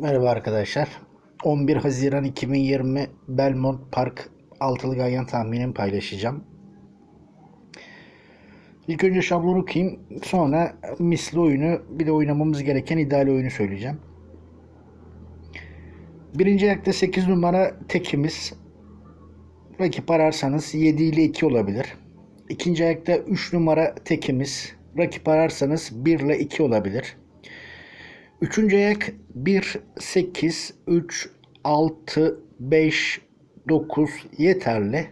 Merhaba arkadaşlar. 11 Haziran 2020 Belmont Park altılı ganyan tahminimi paylaşacağım. İlk önce şablonu okuyayım. Sonra misli oyunu bir de oynamamız gereken ideal oyunu söyleyeceğim. Birinci ayakta 8 numara tekimiz. Rakip ararsanız 7 ile 2 olabilir. İkinci ayakta 3 numara tekimiz. Rakip ararsanız 1 ile 2 olabilir. Üçüncü ayak 1, 8, 3, 6, 5, 9 yeterli.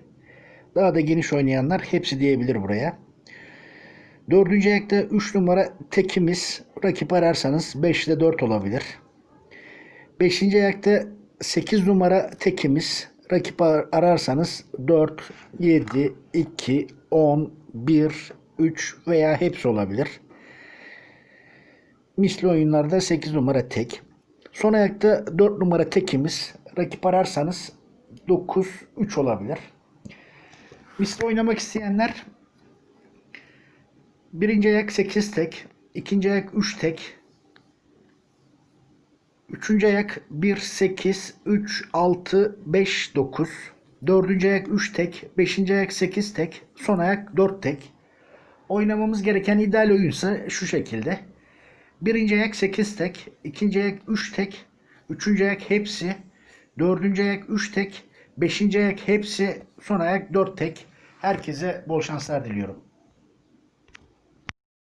Daha da geniş oynayanlar hepsi diyebilir buraya. Dördüncü ayakta 3 numara tekimiz. Rakip ararsanız 5 ile 4 olabilir. Beşinci ayakta 8 numara tekimiz. Rakip ar- ararsanız 4, 7, 2, 10, 1, 3 veya hepsi olabilir. Misli oyunlarda 8 numara tek. Son ayakta 4 numara tekimiz. Rakip ararsanız 9, 3 olabilir. Misli oynamak isteyenler birinci ayak 8 tek, ikinci ayak 3 tek, üçüncü ayak 1, 8, 3, 6, 5, 9, dördüncü ayak 3 tek, beşinci ayak 8 tek, son ayak 4 tek. Oynamamız gereken ideal oyunsa şu şekilde. Birinci ayak 8 tek, ikinci ayak 3 tek, üçüncü ayak hepsi, dördüncü ayak 3 tek, beşinci ayak hepsi, son ayak 4 tek. Herkese bol şanslar diliyorum.